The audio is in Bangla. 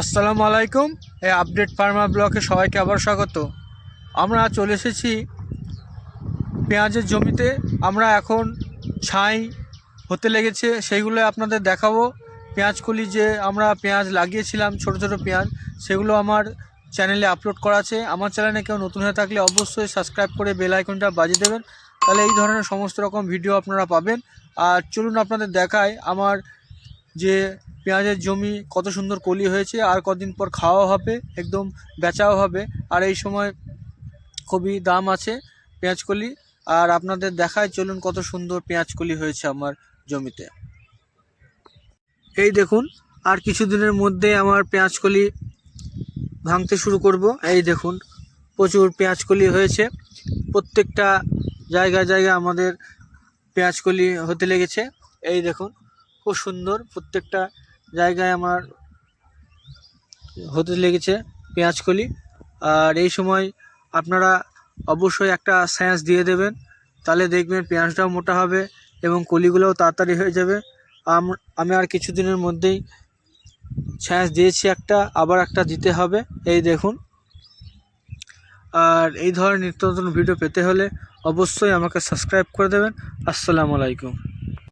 আসসালামু আলাইকুম, এই আপডেট ফার্মার ব্লকে সবাইকে আবার স্বাগত। আমরা চলে এসেছি পেঁয়াজের জমিতে। আমরা এখন ছাই হতে লেগেছে, সেইগুলো আপনাদের দেখাবো। পেঁয়াজকলি যে আমরা পেঁয়াজ লাগিয়েছিলাম, ছোট ছোট পেঁয়াজ, সেগুলো আমার চ্যানেলে আপলোড করা আছে। আমার চ্যানেলে কেউ নতুন হয়ে থাকলে অবশ্যই সাবস্ক্রাইব করে বেল আইকনটা বাজিয়ে দেবেন। তাহলে এই ধরনের সমস্ত রকম ভিডিও আপনারা পাবেন। আর চলুন আপনাদের দেখায় আমার যে পেঁয়াজের জমি কত সুন্দর কলি হয়েছে, আর কদিন পর খাওয়া হবে, একদম বেচাও হবে। আর এই সময় খুবই দাম আছে পেঁয়াজকলি আর আপনাদের দেখায় চলুন কত সুন্দর পেঁয়াজকলি হয়েছে আমার জমিতে। এই দেখুন, আর কিছুদিনের মধ্যে আমার পেঁয়াজকলি ভাঙতে শুরু করব। এই দেখুন, প্রচুর পেঁয়াজকলি হয়েছে। প্রত্যেকটা জায়গায় জায়গায় আমাদের পেঁয়াজকলি হতে লেগেছে। এই দেখুন, খুব সুন্দর প্রত্যেকটা জায়গায় আমার হতে লেগেছে পেঁয়াজকলি আর এই সময় আপনারা অবশ্যই একটা সায়েন্স দিয়ে দেবেন। তাহলে দেখবেন পেঁয়াজটাও মোটা হবে এবং কলিগুলোও তাড়াতাড়ি হয়ে যাবে। আম- আর কিছুদিনের মধ্যেই সায়েন্স দিয়েছি একটা, আবার একটা দিতে হবে। এই দেখুন। আর এই ধরনের নিত্য নতুন ভিডিও পেতে হলে অবশ্যই আমাকে সাবস্ক্রাইব করে দেবেন। আসসালামু আলাইকুম।